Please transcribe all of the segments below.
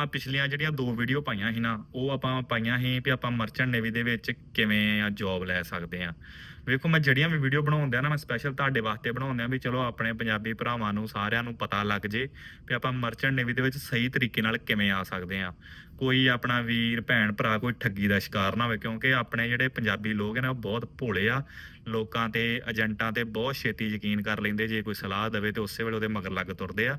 ਆਪਾਂ ਪਿਛਲੀਆਂ ਜਿਹੜੀਆਂ ਦੋ ਵੀਡੀਓ ਪਾਈਆਂ ਸੀ ਨਾ, ਉਹ ਆਪਾਂ ਪਾਈਆਂ ਸੀ ਵੀ ਆਪਾਂ ਮਰਚੈਂਟ ਨੇਵੀ ਦੇ ਵਿੱਚ ਕਿਵੇਂ ਆ ਜੌਬ ਲੈ ਸਕਦੇ ਆ ਵੇਖੋ, ਮੈਂ ਜਿਹੜੀਆਂ ਵੀ ਵੀਡੀਓ ਬਣਾਉਂਦੇ ਆ ਨਾ, ਮੈਂ ਸਪੈਸ਼ਲ ਤੁਹਾਡੇ ਵਾਸਤੇ ਬਣਾਉਂਦੇ ਆ ਵੀ ਚਲੋ ਆਪਣੇ ਪੰਜਾਬੀ ਭਰਾਵਾਂ ਨੂੰ ਸਾਰਿਆਂ ਨੂੰ ਪਤਾ ਲੱਗ ਜੇ ਵੀ ਆਪਾਂ ਮਰਚੈਂਟ ਨੇਵੀ ਦੇ ਵਿੱਚ ਸਹੀ ਤਰੀਕੇ ਨਾਲ ਕਿਵੇਂ ਆ ਸਕਦੇ ਆ ਕੋਈ ਆਪਣਾ ਵੀਰ, ਭੈਣ, ਭਰਾ ਕੋਈ ਠੱਗੀ ਦਾ ਸ਼ਿਕਾਰ ਨਾ ਹੋਵੇ, ਕਿਉਂਕਿ ਆਪਣੇ ਜਿਹੜੇ ਪੰਜਾਬੀ ਲੋਕ ਨੇ, ਉਹ ਬਹੁਤ ਭੋਲੇ ਆ। ਲੋਕਾਂ ਤੇ, ਏਜੰਟਾਂ ਤੇ ਬਹੁਤ ਛੇਤੀ ਯਕੀਨ ਕਰ ਲੈਂਦੇ, ਜੇ ਕੋਈ ਸਲਾਹ ਦੇਵੇ ਤੇ ਉਸੇ ਵੇਲੇ ਉਹਦੇ ਮਗਰ ਲੱਗ ਤੁਰਦੇ ਆ।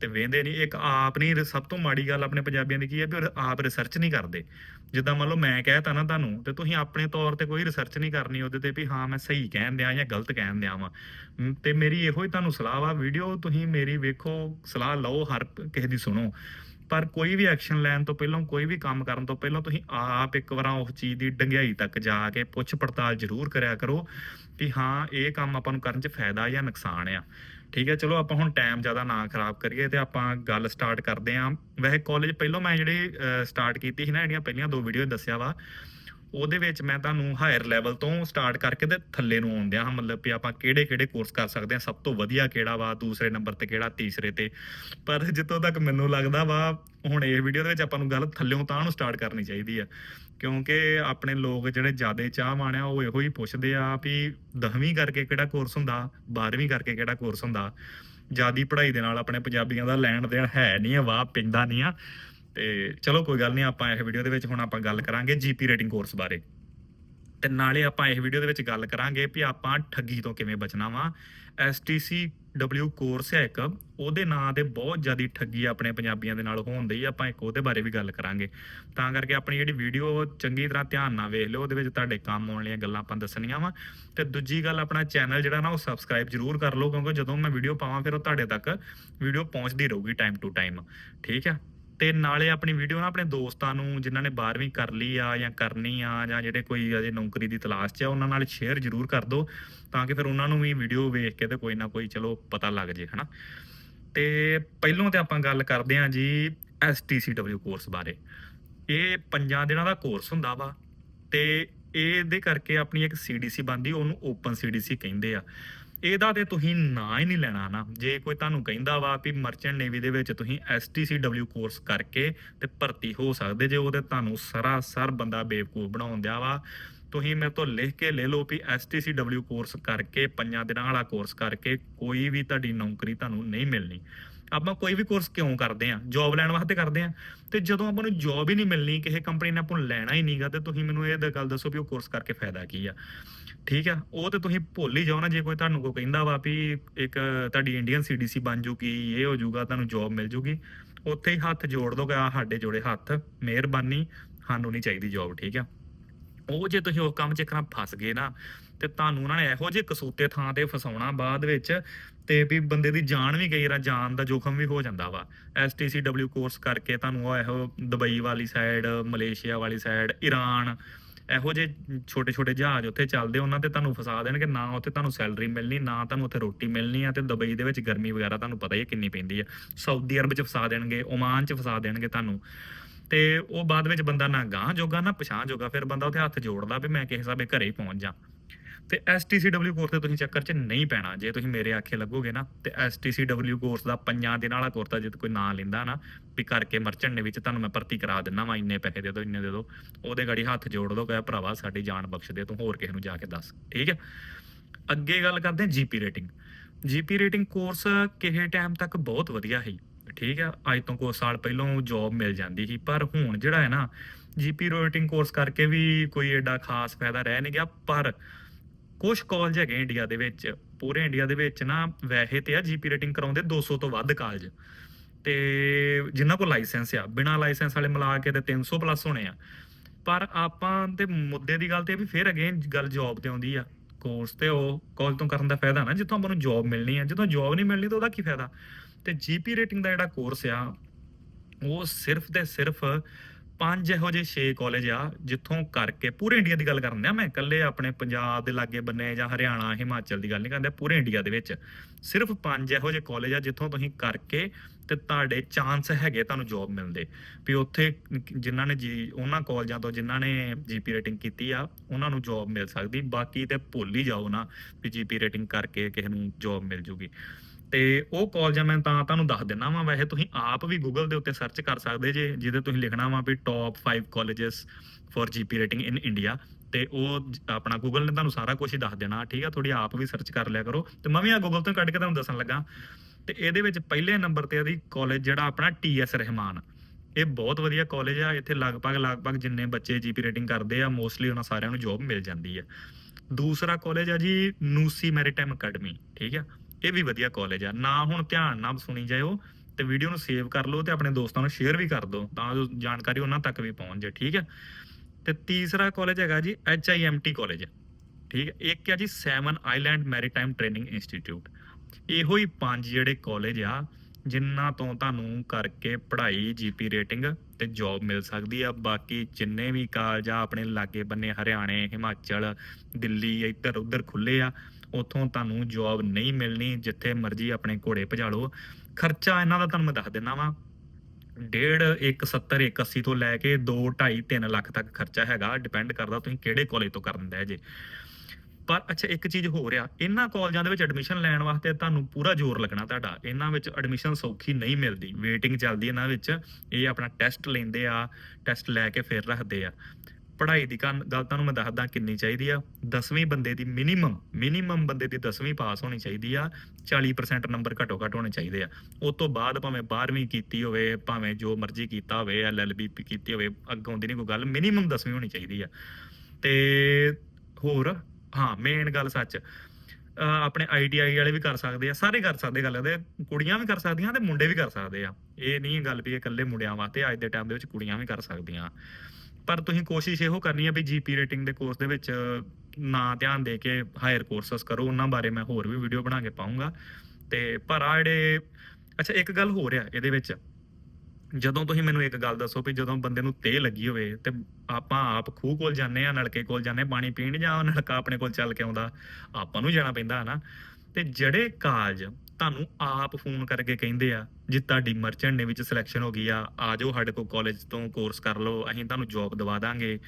ਤੇ ਵੇਂਦੇ ਨਹੀਂ ਇੱਕ ਆਪ ਨਹੀਂ ਸਭ ਤੋਂ ਮਾੜੀ ਗੱਲ ਆਪਣੇ ਪੰਜਾਬੀਆਂ ਦੀ ਕੀ ਹੈ ਵੀ ਆਪ ਰਿਸਰਚ ਨਹੀਂ ਕਰਦੇ। ਜਿੱਦਾਂ ਮੰਨ ਲਓ ਮੈਂ ਕਹਿਤਾ ਨਾ ਤੁਹਾਨੂੰ, ਤੇ ਤੁਸੀਂ ਆਪਣੇ ਤੌਰ ਤੇ ਕੋਈ ਰਿਸਰਚ ਨਹੀਂ ਕਰਨੀ ਉਹਦੇ ਤੇ ਵੀ ਹਾਂ, ਮੈਂ ਸਹੀ ਕਹਿਣ ਦਿਆਂ ਜਾਂ ਗਲਤ ਕਹਿਣ ਦਿਆਂ ਵਾਂ। ਤੇ ਮੇਰੀ ਇਹੋ ਹੀ ਤੁਹਾਨੂੰ ਸਲਾਹ ਵਾ, ਵੀਡੀਓ ਤੁਸੀਂ ਮੇਰੀ ਵੇਖੋ, ਸਲਾਹ ਲਓ ਹਰ ਕਿਸੇ ਦੀ ਸੁਣੋ। ਪਰ ਕੋਈ ਵੀ ਐਕਸ਼ਨ ਲੈਣ ਤੋਂ ਪਹਿਲਾਂ, ਕੋਈ ਵੀ ਕੰਮ ਕਰਨ ਤੋਂ ਪਹਿਲਾਂ ਤੁਸੀਂ ਆਪ ਇੱਕ ਵਾਰ ਉਸ ਚੀਜ਼ ਦੀ ਡੰਗਿਆਈ ਤੱਕ ਜਾ ਕੇ ਪੁੱਛ ਪੜਤਾਲ ਜ਼ਰੂਰ ਕਰਿਆ ਕਰੋ ਕਿ ਹਾਂ, ਇਹ ਕੰਮ ਆਪਾਂ ਨੂੰ ਕਰਨ 'ਚ ਫਾਇਦਾ ਜਾਂ ਨੁਕਸਾਨ ਆ। ਠੀਕ ਹੈ, ਚਲੋ ਆਪਾਂ ਹੁਣ ਟਾਈਮ ਜ਼ਿਆਦਾ ਨਾ ਖਰਾਬ ਕਰੀਏ ਤੇ ਆਪਾਂ ਗੱਲ ਸਟਾਰਟ ਕਰਦੇ ਆਂ ਵੈਸੇ ਕਾਲਜ ਪਹਿਲਾਂ ਮੈਂ ਜਿਹੜੀ ਸਟਾਰਟ ਕੀਤੀ ਸੀ ਨਾ ਜਿਹੜੀਆਂ ਪਹਿਲੀਆਂ ਦੋ ਵੀਡੀਓ ਦੱਸਿਆ ਵਾ। ਉਹਦੇ ਵਿੱਚ ਮੈਂ ਤੁਹਾਨੂੰ ਹਾਇਰ ਲੈਵਲ ਤੋਂ ਸਟਾਰਟ ਕਰਕੇ ਤੇ ਥੱਲੇ ਨੂੰ ਆਉਂਦਿਆਂ ਹਾਂ। ਮਤਲਬ ਵੀ ਆਪਾਂ ਕਿਹੜੇ ਕਿਹੜੇ ਕੋਰਸ ਕਰ ਸਕਦੇ ਹਾਂ। ਸਭ ਤੋਂ ਵਧੀਆ ਕਿਹੜਾ ਵਾ, ਦੂਸਰੇ ਨੰਬਰ ਤੇ ਕਿਹੜਾ, ਤੀਸਰੇ ਤੇ। ਪਰ ਜਿੱਥੋਂ ਤੱਕ ਮੈਨੂੰ ਲੱਗਦਾ ਵਾ, ਹੁਣ ਇਹ ਵੀਡੀਓ ਦੇ ਵਿੱਚ ਆਪਾਂ ਨੂੰ ਗੱਲ ਥੱਲਿਓਂ ਤਾਂ ਨੂੰ ਸਟਾਰਟ ਕਰਨੀ ਚਾਹੀਦੀ ਆ। ਕਿਉਂਕਿ ਆਪਣੇ ਲੋਕ ਜਿਹੜੇ ਜ਼ਿਆਦਾ ਚਾਹਵਾਨ ਆ, ਉਹ ਇਹੋ ਹੀ ਪੁੱਛਦੇ ਆ ਵੀ 10ਵੀਂ ਕਰਕੇ ਕਿਹੜਾ ਕੋਰਸ ਹੁੰਦਾ 12ਵੀਂ ਕਰਕੇ ਕਿਹੜਾ ਕੋਰਸ ਹੁੰਦਾ। ਜਿਆਦੀ ਪੜ੍ਹਾਈ ਦੇ ਨਾਲ ਆਪਣੇ ਪੰਜਾਬੀਆਂ ਦਾ ਲੈਣ ਦੇਣ ਹੈ ਨਹੀਂ ਆ, ਵਾਹ ਪਿੰਦਾ ਨਹੀਂ ਆ ਤੇ ਚਲੋ ਕੋਈ ਗੱਲ ਨਹੀਂ, ਆਪਾਂ ਇਹ ਵੀਡੀਓ ਦੇ ਵਿੱਚ ਹੁਣ ਆਪਾਂ ਗੱਲ ਕਰਾਂਗੇ ਜੀਪੀ ਰੇਟਿੰਗ ਕੋਰਸ ਬਾਰੇ। ਤੇ ਨਾਲੇ ਆਪਾਂ ਇਹ ਵੀਡੀਓ ਦੇ ਵਿੱਚ ਗੱਲ ਕਰਾਂਗੇ ਵੀ ਆਪਾਂ ਠੱਗੀ ਤੋਂ ਕਿਵੇਂ ਬਚਣਾ ਵਾ। STCW ਕੋਰਸ ਹੈ ਇੱਕ, ਉਹਦੇ ਨਾਂ ਦੇ ਬਹੁਤ ਜ਼ਿਆਦਾ ਠੱਗੀ ਆਪਣੇ ਪੰਜਾਬੀਆਂ ਦੇ ਨਾਲ ਹੋਣ ਦੀ ਆਪਾਂ ਇੱਕ ਉਹਦੇ ਬਾਰੇ ਵੀ ਗੱਲ ਕਰਾਂਗੇ। ਤਾਂ ਕਰਕੇ ਆਪਣੀ ਜਿਹੜੀ ਵੀਡੀਓ ਚੰਗੀ ਤਰ੍ਹਾਂ ਧਿਆਨ ਨਾਲ ਵੇਖ ਲਿਓ, ਉਹਦੇ ਵਿੱਚ ਤੁਹਾਡੇ ਕੰਮ ਆਉਣ ਵਾਲੀਆਂ ਗੱਲਾਂ ਆਪਾਂ ਦੱਸਣੀਆਂ ਵਾ। ਤੇ ਦੂਜੀ ਗੱਲ, ਆਪਣਾ ਚੈਨਲ ਜਿਹੜਾ ਨਾ, ਉਹ ਸਬਸਕ੍ਰਾਈਬ ਜ਼ਰੂਰ ਕਰ ਲਓ, ਕਿਉਂਕਿ ਜਦੋਂ ਮੈਂ ਵੀਡੀਓ ਪਾਵਾਂ, ਫਿਰ ਉਹ ਤੁਹਾਡੇ ਤੱਕ ਵੀਡੀਓ ਪਹੁੰਚਦੀ ਰਹੂਗੀ ਟਾਈਮ ਟੂ ਟਾਈਮ ਠੀਕ ਆ? ਤੇ ਨਾਲੇ ਆਪਣੀ ਵੀਡੀਓ ਨਾ ਆਪਣੇ ਦੋਸਤਾਂ ਨੂੰ, ਜਿਨ੍ਹਾਂ ਨੇ 12ਵੀਂ ਕਰ ਲਈ ਆ ਜਾਂ ਕਰਨੀ ਆ ਜਾਂ ਜਿਹੜੇ ਕੋਈ ਅਜੇ ਨੌਕਰੀ ਦੀ ਤਲਾਸ਼ 'ਚ ਆ, ਉਹਨਾਂ ਨਾਲ ਸ਼ੇਅਰ ਜ਼ਰੂਰ ਕਰ ਦਿਓ ਤਾਂ ਕਿ ਫਿਰ ਉਹਨਾਂ ਨੂੰ ਵੀ ਵੀਡੀਓ ਵੇਖ ਕੇ ਤੇ ਕੋਈ ਨਾ ਕੋਈ ਚਲੋ ਪਤਾ ਲੱਗ ਜੇ, ਹਨਾ? ਤੇ ਪਹਿਲੋਂ ਤੇ ਆਪਾਂ ਗੱਲ ਕਰਦੇ ਹਾਂ ਜੀ STCW ਕੋਰਸ ਬਾਰੇ। ਇਹ ਪੰਜਾਂ ਦਿਨਾਂ ਦਾ ਕੋਰਸ ਹੁੰਦਾ ਵਾ ਤੇ ਇਹਦੇ ਕਰਕੇ ਆਪਣੀ ਇੱਕ CDC ਬਣਦੀ, ਉਹਨੂੰ ਓਪਨ CDC ਕਹਿੰਦੇ ਆ। ਇਹਦਾ ਤੇ ਤੁਸੀਂ ਨਾਂ ਹੀ ਨਹੀਂ ਲੈਣਾ ਨਾ ਜੇ ਕੋਈ ਤੁਹਾਨੂੰ ਕਹਿੰਦਾ ਵਾ ਵੀ ਮਰਚੈਂਟ ਨੇਵੀ ਦੇ ਵਿੱਚ ਤੁਸੀਂ STCW ਕੋਰਸ ਕਰਕੇ ਤੇ ਭਰਤੀ ਹੋ ਸਕਦੇ ਜੇ, ਉਹਦੇ ਤੁਹਾਨੂੰ ਸਰਾਸਰ ਬੰਦਾ ਬੇਵਕੂਫ ਬਣਾਉਣ ਦਿਆ ਵਾ। ਤੁਸੀਂ ਮੇਰੇ ਤੋਂ ਲਿਖ ਕੇ ਲੈ ਲਓ ਵੀ STCW ਕੋਰਸ ਕਰਕੇ, ਪੰਜਾਂ ਦਿਨਾਂ ਵਾਲਾ ਕੋਰਸ ਕਰਕੇ ਕੋਈ ਵੀ ਤੁਹਾਡੀ ਨੌਕਰੀ ਤੁਹਾਨੂੰ ਨਹੀਂ ਮਿਲਣੀ। ਆਪਾਂ ਕੋਈ ਵੀ ਕੋਰਸ ਕਿਉਂ ਕਰਦੇ ਆ ਜੌਬ ਲੈਣ ਵਾਸਤੇ ਕਰਦੇ ਆ ਤੇ ਜਦੋਂ ਆਪਾਂ ਨੂੰ ਜੌਬ ਹੀ ਨਹੀਂ ਮਿਲਣੀ, ਕਿਸੇ ਕੰਪਨੀ ਨੇ ਆਪਾਂ ਨੂੰ ਲੈਣਾ ਹੀ ਨਹੀਂਗਾ, ਤੇ ਤੁਸੀਂ ਮੈਨੂੰ ਇਹ ਗੱਲ ਦੱਸੋ ਵੀ ਉਹ ਕੋਰਸ ਕਰਕੇ ਫਾਇਦਾ ਕੀ ਆ? ਠੀਕ ਆ? ਉਹ ਤੇ ਤੁਸੀਂ ਭੁੱਲ ਹੀ ਜਾਓ ਨਾ, ਜੇ ਕੋਈ ਤੁਹਾਨੂੰ ਕੋਈ ਕਹਿੰਦਾ ਵਾ ਵੀ ਇੱਕ ਤੁਹਾਡੀ ਇੰਡੀਅਨ ਸੀਡੀਸੀ ਬਣ ਜੂਗੀ, ਇਹ ਹੋ ਜਾਊਗਾ ਤੁਹਾਨੂੰ ਜੌਬ ਮਿਲ ਜੂਗੀ। ਉੱਥੇ ਹੀ ਹੱਥ ਜੋੜ ਦੋਗੇ ਆ ਸਾਡੇ ਜੋੜੇ ਹੱਥ, ਮਿਹਰਬਾਨੀ, ਸਾਨੂੰ ਨਹੀਂ ਚਾਹੀਦੀ ਜੌਬ ਠੀਕ ਆ? ਉਹ ਜੇ ਤੁਸੀਂ ਉਹ ਕੰਮ 'ਚ ਕਰਾਂ ਫਸ ਗਏ ਨਾ, ਤੇ ਤੁਹਾਨੂੰ ਉਹਨਾਂ ਨੇ ਇਹੋ ਜਿਹੇ ਕਸੂਤੇ ਥਾਂ ਤੇ ਫਸਾਉਣਾ ਬਾਅਦ ਵਿੱਚ, ਤੇ ਵੀ ਬੰਦੇ ਦੀ ਜਾਨ ਵੀ ਗਈ ਰਾ ਜਾਨ ਦਾ ਜੋਖਮ ਵੀ ਹੋ ਜਾਂਦਾ ਵਾ। STCW ਕੋਰਸ ਕਰਕੇ ਤੁਹਾਨੂੰ ਉਹ ਇਹੋ ਦੁਬਈ ਵਾਲੀ ਸਾਈਡ ਮਲੇਸ਼ੀਆ ਵਾਲੀ ਸਾਈਡ ਈਰਾਨ ਇਹੋ ਜਿਹੇ ਛੋਟੇ ਛੋਟੇ ਜਹਾਜ਼ ਉੱਥੇ ਚੱਲਦੇ, ਉਹਨਾਂ ਤੇ ਤੁਹਾਨੂੰ ਫਸਾ ਦੇਣਗੇ, ਨਾ ਉੱਥੇ ਤੁਹਾਨੂੰ ਸੈਲਰੀ ਮਿਲਣੀ, ਨਾ ਤੁਹਾਨੂੰ ਉੱਥੇ ਰੋਟੀ ਮਿਲਣੀ ਆ, ਤੇ ਦੁਬਈ ਦੇ ਵਿੱਚ ਗਰਮੀ ਵਗੈਰਾ ਤੁਹਾਨੂੰ ਪਤਾ ਹੀ ਹੈ ਕਿੰਨੀ ਪੈਂਦੀ ਆ। ਸਾਊਦੀ ਅਰਬ 'ਚ ਫਸਾ ਦੇਣਗੇ, ਓਮਾਨ 'ਚ ਫਸਾ ਦੇਣਗੇ ਤੁਹਾਨੂੰ। ਤੇ ਉਹ ਬਾਅਦ ਵਿੱਚ ਬੰਦਾ ਨਾ ਗਾਂ ਜੋਗਾ, ਨਾ ਪਛਾਣ ਜੋਗਾ, ਫਿਰ ਬੰਦਾ ਉੱਥੇ ਹੱਥ ਜੋੜਦਾ ਵੀ ਮੈਂ ਕਿਸੇ ਹਿਸਾਬੇ ਘਰੇ ਹੀ ਪਹੁੰਚ ਜਾ। ਤੇ STCW ਕੋਰਸ ਤੇ ਤੁਸੀਂ ਚੱਕਰ 'ਚ ਨਹੀਂ ਪੈਣਾ। ਜੇ ਤੁਸੀਂ ਮੇਰੇ ਆਖੇ ਲੱਗੋਗੇ ਨਾ, ਤੇ STCW ਕੋਰਸ ਦਾ ਪੰਜਾਂ ਦਿਨ ਵਾਲਾ ਕੋਰਸ ਦਾ ਜੇ ਕੋਈ ਨਾਂ ਲੈਂਦਾ ਨਾ, ਵੀ ਕਰਕੇ ਮਰਚੈਂਟ ਦੇ ਵਿੱਚ ਤੁਹਾਨੂੰ ਮੈਂ ਭਰਤੀ ਕਰਾ ਦਿੰਦਾ ਵਾ, ਇੰਨੇ ਪੈਸੇ ਦੇ ਦਿਓ, ਇੰਨੇ ਦੇ ਦਿਓ। ਉਹਦੇ ਗਾੜੀ ਹੱਥ ਜੋੜ ਦੋ, ਕਹੇ ਭਰਾਵਾ ਸਾਡੀ ਜਾਨ ਬਖਸ਼ ਦੇ, ਤੂੰ ਹੋਰ ਕਿਸੇ ਨੂੰ ਜਾ ਕੇ ਦੱਸ। ਠੀਕ ਹੈ ਅੱਗੇ ਗੱਲ ਕਰਦੇ ਹਾਂ GP rating GP rating course ਕਿਸੇ ਟਾਈਮ ਤੱਕ ਬਹੁਤ ਵਧੀਆ ਸੀ। ਠੀਕ ਹੈ ਅੱਜ ਤੋਂ ਕੁਝ ਸਾਲ ਪਹਿਲਾਂ ਜੌਬ ਮਿਲ ਜਾਂਦੀ ਸੀ, ਪਰ ਹੁਣ ਜਿਹੜਾ ਹੈ ਨਾ ਜੀਪੀ ਰੇਟਿੰਗ ਕੋਰਸ ਕਰਕੇ ਵੀ ਕੋਈ ਐਡਾ ਖਾਸ ਫਾਇਦਾ ਰਹਿ ਨਹੀਂ ਗਿਆ, ਪਰ ਕੁਝ ਕਾਲਜ ਹੈਗੇ ਇੰਡੀਆ ਦੇ ਵਿੱਚ, ਪੂਰੇ ਇੰਡੀਆ ਦੇ ਵਿੱਚ ਨਾ ਵੈਸੇ ਤੇ ਆ ਜੀਪੀ ਰੇਟਿੰਗ ਕਰਾਉਂਦੇ 200 ਤੋਂ ਵੱਧ ਕਾਲਜ ਤੇ ਜਿਨ੍ਹਾਂ ਕੋਲ ਲਾਇਸੈਂਸ ਆ, ਬਿਨਾ ਲਾਇਸੈਂਸ ਵਾਲੇ ਮਿਲਾ ਕੇ ਤੇ 300 ਪਲੱਸ ਹੋਣੇ ਆ, ਪਰ ਆਪਾਂ ਤੇ ਮੁੱਦੇ ਦੀ ਗੱਲ ਤੇ ਆ ਵੀ ਫਿਰ ਅਗੇਨ ਗੱਲ ਜੌਬ ਤੇ ਆਉਂਦੀ ਆ ਕੋਰਸ ਤੇ ਉਹ ਕਾਲਜ ਤੋਂ ਕਰਨ ਦਾ ਫਾਇਦਾ ਨਾ, ਜਿੱਥੋਂ ਆਪਾਂ ਨੂੰ ਜੌਬ ਮਿਲਣੀ ਆ, ਜਦੋਂ ਜੌਬ ਨਹੀਂ ਮਿਲਣੀ ਤਾਂ ਉਹਦਾ ਕੀ ਫਾਇਦਾ? ਤੇ ਜੀਪੀ ਰੇਟਿੰਗ ਦਾ ਜਿਹੜਾ ਕੋਰਸ ਆ, ਉਹ ਸਿਰਫ ਤੇ ਸਿਰਫ ਪੰਜ ਇਹੋ ਜਿਹੇ ਛੇ ਕਾਲਜ ਆ, ਜਿੱਥੋਂ ਕਰਕੇ ਪੂਰੇ ਇੰਡੀਆ ਦੀ ਗੱਲ ਕਰਨ ਆ ਮੈਂ, ਇਕੱਲੇ ਆਪਣੇ ਪੰਜਾਬ ਦੇ ਲਾਗੇ ਬੰਨੇ ਜਾਂ ਹਰਿਆਣਾ, ਹਿਮਾਚਲ ਦੀ ਗੱਲ ਨਹੀਂ ਕਰਦੇ, ਪੂਰੇ ਇੰਡੀਆ ਦੇ ਵਿੱਚ ਸਿਰਫ ਪੰਜ ਇਹੋ ਜਿਹੇ ਕਾਲਜ ਆ, ਜਿੱਥੋਂ ਤੁਸੀਂ ਕਰਕੇ ਤੇ ਤੁਹਾਡੇ ਚਾਂਸ ਹੈਗੇ ਤੁਹਾਨੂੰ ਜੌਬ ਮਿਲਦੇ। ਵੀ ਉੱਥੇ ਜਿਨ੍ਹਾਂ ਨੇ ਜੀ, ਉਹਨਾਂ ਕਾਲਜਾਂ ਤੋਂ ਜਿਨ੍ਹਾਂ ਨੇ ਜੀਪੀ ਰੇਟਿੰਗ ਕੀਤੀ ਆ, ਉਹਨਾਂ ਨੂੰ ਜੌਬ ਮਿਲ ਸਕਦੀ, ਬਾਕੀ ਤੇ ਭੁੱਲ ਹੀ ਜਾਓ ਨਾ ਵੀ ਜੀਪੀ ਰੇਟਿੰਗ ਕਰਕੇ ਕਿਸੇ ਨੂੰ ਜੌਬ ਮਿਲ ਜੂਗੀ। ਤੇ ਉਹ ਕਾਲਜਾਂ ਮੈਂ ਤਾਂ ਤੁਹਾਨੂੰ ਦੱਸ ਦਿੰਨਾ ਵਾਂ, ਵੈਸੇ ਤੁਸੀਂ ਆਪ ਵੀ ਗੂਗਲ ਦੇ ਉੱਤੇ ਸਰਚ ਕਰ ਸਕਦੇ ਜੇ, ਜਿਹਦੇ ਤੁਸੀਂ ਲਿਖਣਾ ਵਾ ਵੀ top 5 colleges for GP rating in India ਤੇ ਉਹ ਆਪਣਾ ਗੂਗਲ ਨੇ ਤੁਹਾਨੂੰ ਸਾਰਾ ਕੁਝ ਹੀ ਦੱਸ ਦੇਣਾ, ਠੀਕ ਆ? ਥੋੜੀ ਆਪ ਵੀ ਸਰਚ ਕਰ ਲਿਆ ਕਰੋ। ਤੇ ਮੈਂ ਵੀ ਆ ਗੂਗਲ ਤੋਂ ਕੱਢ ਕੇ ਤੁਹਾਨੂੰ ਦੱਸਣ ਲੱਗਾ। ਤੇ ਇਹਦੇ ਵਿੱਚ ਪਹਿਲੇ ਨੰਬਰ ਤੇ ਇਹਦੀ ਕਾਲਜ ਜਿਹੜਾ ਆਪਣਾ ਟੀਐਸ ਰਹਿਮਾਨ, ਇਹ ਬਹੁਤ ਵਧੀਆ ਕਾਲਜ ਆ, ਇੱਥੇ ਲਗਭਗ ਲਗਭਗ ਜਿੰਨੇ ਬੱਚੇ ਜੀਪੀ ਰੇਟਿੰਗ ਕਰਦੇ ਆ ਮੋਸਟਲੀ ਉਹਨਾਂ ਸਾਰਿਆਂ ਨੂੰ ਜੌਬ ਮਿਲ ਜਾਂਦੀ ਹੈ ਦੂਸਰਾ ਕਾਲਜ ਆ ਜੀ ਨੂਸੀ ਮੈਰੀਟਾਈਮ ਅਕੈਡਮੀ ਠੀਕ ਆ? ਇਹ ਵੀ ਵਧੀਆ ਕਾਲਜ ਆ। ਨਾ ਹੁਣ ਧਿਆਨ ਨਾਲ ਸੁਣੀ ਜਾਇਓ ਤੇ ਵੀਡੀਓ ਨੂੰ ਸੇਵ ਕਰ ਲਓ ਤੇ ਆਪਣੇ ਦੋਸਤਾਂ ਨੂੰ ਸ਼ੇਅਰ ਵੀ ਕਰ ਦਿਓ ਤਾਂ ਜੋ ਜਾਣਕਾਰੀ ਉਹਨਾਂ ਤੱਕ ਵੀ ਪਹੁੰਚ ਜਾਏ, ਠੀਕ ਹੈ ਤੇ ਤੀਸਰਾ ਕਾਲਜ ਹੈਗਾ ਜੀ ਐਚਆਈਐਮਟੀ ਕਾਲਜ ਠੀਕ ਹੈ ਇੱਕ ਹੈ ਜੀ seven island maritime training institute ਇਹੋ ਹੀ ਪੰਜ ਜਿਹੜੇ ਕਾਲਜ ਆ ਜਿਨ੍ਹਾਂ ਤੋਂ ਤੁਹਾਨੂੰ ਕਰਕੇ ਪੜ੍ਹਾਈ ਜੀਪੀ ਰੇਟਿੰਗ ਤੇ ਜੌਬ ਮਿਲ ਸਕਦੀ ਆ। ਬਾਕੀ ਜਿੰਨੇ ਵੀ ਕਾਲਜ ਆ, ਆਪਣੇ ਲਾਗੇ ਬੰਨੇ ਹਰਿਆਣੇ, ਹਿਮਾਚਲ, ਦਿੱਲੀ ਇੱਧਰ ਉੱਧਰ ਖੁੱਲੇ ਆ ਉਥੋਂ ਤੁਹਾਨੂੰ ਜੌਬ ਨਹੀਂ ਮਿਲਣੀ, ਜਿੱਥੇ ਮਰਜ਼ੀ ਆਪਣੇ ਘੋੜੇ ਭਜਾ ਲਓ। ਖਰਚਾ ਇਹਨਾਂ ਦਾ ਤੁਹਾਨੂੰ ਮੈਂ ਦੱਸ ਦਿੰਦਾ ਵਾਂ। ਡੇਢ 170 180 ਤੋਂ ਲੈ ਕੇ 2 2.5 3 ਲੱਖ ਤੱਕ ਖਰਚਾ ਹੈਗਾ ਡਿਪੈਂਡ ਕਰਦਾ ਤੁਸੀਂ ਕਿਹੜੇ ਕਾਲਜ ਤੋਂ ਕਰਨ ਦੇ ਜੇ। ਪਰ ਅੱਛਾ, ਇੱਕ ਚੀਜ਼ ਹੋ ਰਿਹਾ ਇਹਨਾਂ ਕਾਲਜਾਂ ਦੇ ਵਿੱਚ ਐਡਮਿਸ਼ਨ ਲੈਣ ਵਾਸਤੇ ਤੁਹਾਨੂੰ ਪੂਰਾ ਜ਼ੋਰ ਲੱਗਣਾ ਤੁਹਾਡਾ। ਇਹਨਾਂ ਵਿੱਚ ਐਡਮਿਸ਼ਨ ਸੌਖੀ ਨਹੀਂ ਮਿਲਦੀ। ਵੇਟਿੰਗ ਚੱਲਦੀ ਇਹਨਾਂ ਵਿੱਚ। ਇਹ ਆਪਣਾ ਟੈਸਟ ਲੈਂਦੇ ਆ ਟੈਸਟ ਲੈ ਕੇ ਫਿਰ ਰੱਖਦੇ ਆ। ਪੜ੍ਹਾਈ ਦੀ ਕੰਨ- ਗੱਲ ਤੁਹਾਨੂੰ ਮੈਂ ਦੱਸਦਾ ਕਿੰਨੀ ਚਾਹੀਦੀ ਆ। 10ਵੀਂ ਬੰਦੇ ਦੀ ਮਿਨੀਮਮ ਮਿਨੀਮਮ ਬੰਦੇ ਦੀ 10ਵੀਂ ਪਾਸ ਹੋਣੀ ਚਾਹੀਦੀ ਆ। 40% ਨੰਬਰ ਘੱਟੋ ਘੱਟ ਹੋਣੇ ਚਾਹੀਦੇ ਆ। ਉਸ ਤੋਂ ਬਾਅਦ ਭਾਵੇਂ 12ਵੀਂ ਕੀਤੀ ਹੋਵੇ, ਭਾਵੇਂ ਜੋ ਮਰਜ਼ੀ ਕੀਤਾ ਹੋਵੇ ਐਲਐਲਬੀ ਕੀਤੀ ਹੋਵੇ, ਅੱਗੋਂ ਦੀ ਨਹੀਂ ਕੋਈ ਗੱਲ ਮਿਨੀਮਮ 10ਵੀਂ ਹੋਣੀ ਚਾਹੀਦੀ ਆ। ਤੇ ਹੋਰ, ਹਾਂ ਮੇਨ ਗੱਲ ਸੱਚ, ਅਹ ਆਪਣੇ ਆਈਟੀਆਈ ਵਾਲੇ ਵੀ ਕਰ ਸਕਦੇ ਆ, ਸਾਰੇ ਕਰ ਸਕਦੇ ਗੱਲ, ਇਹਦੇ ਕੁੜੀਆਂ ਵੀ ਕਰ ਸਕਦੀਆਂ ਤੇ ਮੁੰਡੇ ਵੀ ਕਰ ਸਕਦੇ ਆ। ਇਹ ਨਹੀਂ ਗੱਲ ਵੀ ਇਕੱਲੇ ਮੁੰਡਿਆਂ ਵਾਸਤੇ, ਅੱਜ ਦੇ ਟਾਈਮ ਦੇ ਵਿੱਚ ਕੁੜੀਆਂ ਵੀ ਕਰ ਸਕਦੀਆਂ। ਪਰ ਤੁਸੀਂ ਕੋਸ਼ਿਸ਼ ਇਹੋ ਕਰਨੀ ਆ ਵੀ ਜੀਪੀ ਰੇਟਿੰਗ ਦੇ ਕੋਰਸ ਦੇ ਵਿੱਚ ਨਾ ਧਿਆਨ ਦੇ ਕੇ ਹਾਇਰ ਕੋਰਸਸ ਕਰੋ। ਉਹਨਾਂ ਬਾਰੇ ਮੈਂ ਹੋਰ ਵੀ ਵੀਡੀਓ ਬਣਾ ਕੇ ਪਾਉਂਗਾ ਤੇ ਪਰ ਆ ਜਿਹੜੇ, ਅੱਛਾ, ਇੱਕ ਗੱਲ ਹੋ ਰਿਹਾ ਇਹਦੇ ਵਿੱਚ। ਜਦੋਂ ਤੁਸੀਂ ਮੈਨੂੰ ਇੱਕ ਗੱਲ ਦੱਸੋ ਵੀ ਜਦੋਂ ਬੰਦੇ ਨੂੰ ਤੇ ਲੱਗੀ ਹੋਵੇ ਤੇ ਆਪਾਂ ਆਪ ਖੂਹ ਕੋਲ ਜਾਂਦੇ ਆ, ਨਲਕੇ ਕੋਲ ਜਾਂਦੇ ਪਾਣੀ ਪੀਣ ਜਾਂ ਨਲਕਾ ਆਪਣੇ ਕੋਲ ਚੱਲ ਕੇ ਆਉਂਦਾ, ਆਪਾਂ ਨੂੰ ਜਾਣਾ ਪੈਂਦਾ ਹੈ ਨਾ ਤੇ ਜਿਹੜੇ ਕਾਲਜ ਤੁਹਾਨੂੰ ਆਪ ਫੋਨ ਕਰਕੇ ਕਹਿੰਦੇ ਆ, ਜੇ ਤੁਹਾਡੀ ਮਰਚੈਂਟ ਨੇ ਵਿੱਚ ਸਿਲੈਕਸ਼ਨ ਹੋ ਗਈ ਆ ਆ ਜਾਓ ਸਾਡੇ ਕੋਲ ਕਾਲਜ ਤੋਂ ਕੋਰਸ ਕਰ ਲਓ, ਅਸੀਂ ਤੁਹਾਨੂੰ ਜੌਬ ਦਵਾ ਦਾਂਗੇ।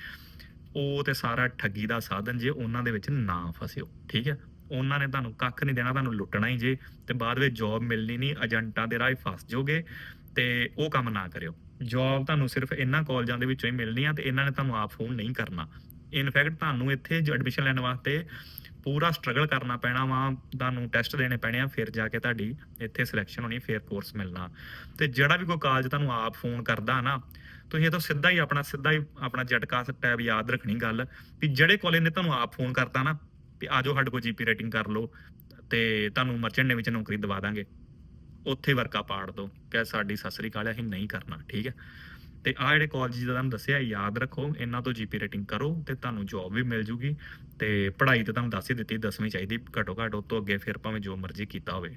ਉਹ ਤੇ ਸਾਰਾ ਠੱਗੀ ਦਾ ਸਾਧਨ ਜੇ ਉਹਨਾਂ ਦੇ ਵਿੱਚ ਨਾ ਫਸਿਓ, ਠੀਕ ਹੈ? ਉਹਨਾਂ ਨੇ ਤੁਹਾਨੂੰ ਕੱਖ ਨਹੀਂ ਦੇਣਾ, ਤੁਹਾਨੂੰ ਲੁੱਟਣਾ ਹੀ ਜੇ, ਤੇ ਬਾਅਦ ਵਿੱਚ ਜੌਬ ਮਿਲਣੀ ਨਹੀਂ ਏਜੰਟਾਂ ਦੇ ਰਾਹੀਂ ਫਸ ਜਾਓਗੇ, ਤੇ ਉਹ ਕੰਮ ਨਾ ਕਰਿਓ। ਜੌਬ ਤੁਹਾਨੂੰ ਸਿਰਫ ਇਹਨਾਂ ਕਾਲਜਾਂ ਦੇ ਵਿੱਚੋਂ ਹੀ ਮਿਲਣੀ ਆ, ਤੇ ਇਹਨਾਂ ਨੇ ਤੁਹਾਨੂੰ ਆਪ ਫੋਨ ਨਹੀਂ ਕਰਨਾ। ਇਨਫੈਕਟ ਤੁਹਾਨੂੰ ਇੱਥੇ ਐਡਮਿਸ਼ਨ ਲੈਣ ਵਾਸਤੇ ਪੂਰਾ ਸਟਰਗਲ ਕਰਨਾ ਪੈਣਾ ਵਾ, ਤੁਹਾਨੂੰ ਟੈਸਟ ਦੇਣੇ ਪੈਣੇ ਆ, ਫਿਰ ਜਾ ਕੇ ਤੁਹਾਡੀ ਇੱਥੇ ਸਿਲੈਕਸ਼ਨ ਹੋਣੀ, ਫਿਰ ਕੋਰਸ ਮਿਲਣਾ। ਤੇ ਜਿਹੜਾ ਵੀ ਕੋਈ ਕਾਲਜ ਤੁਹਾਨੂੰ ਆਪ ਫੋਨ ਕਰਦਾ ਨਾ, ਤੁਸੀਂ ਇਹ ਤੋਂ ਸਿੱਧਾ ਹੀ ਆਪਣਾ, ਸਿੱਧਾ ਹੀ ਆਪਣਾ ਝਟਕਾ ਟੈਬ ਯਾਦ ਰੱਖਣੀ ਗੱਲ, ਵੀ ਜਿਹੜੇ ਕਾਲਜ ਨੇ ਤੁਹਾਨੂੰ ਆਪ ਫੋਨ ਕਰਤਾ ਨਾ, ਵੀ ਆਜੋ ਸਾਡੇ ਕੋਲ ਜੀਪੀ ਰੇਟਿੰਗ ਕਰ ਲਓ, ਤੇ ਤੁਹਾਨੂੰ ਮਰਚੈਂਟ ਨੇ ਵਿੱਚ ਨੌਕਰੀ ਦਵਾ ਦਾਂਗੇ। ਉੱਥੇ ਵਰਕਾ ਪਾੜ ਦੋ ਕਿ ਸਾਡੀ ਸਸਰੀ ਕਾਲ ਅਸੀਂ ਨਹੀਂ ਕਰਨਾ, ਠੀਕ ਹੈ? ਤੇ ਆ ਜਿਹੜੇ ਕਾਲਜ ਦਾ ਤੁਹਾਨੂੰ ਦੱਸਿਆ, ਯਾਦ ਰੱਖੋ, ਇਹਨਾਂ ਤੋਂ ਜੀਪੀ ਰੇਟਿੰਗ ਕਰੋ ਤੇ ਤੁਹਾਨੂੰ ਜੌਬ ਵੀ ਮਿਲ ਜੂਗੀ ਤੇ ਪੜ੍ਹਾਈ ਤਾਂ ਤੁਹਾਨੂੰ ਦੱਸ ਹੀ ਦਿੱਤੀ 10ਵੀਂ ਚਾਹੀਦੀ ਘੱਟੋ ਘੱਟ, ਉਹ ਤੋਂ ਅੱਗੇ ਫਿਰ ਭਾਵੇਂ ਜੋ ਮਰਜ਼ੀ ਕੀਤਾ ਹੋਵੇ।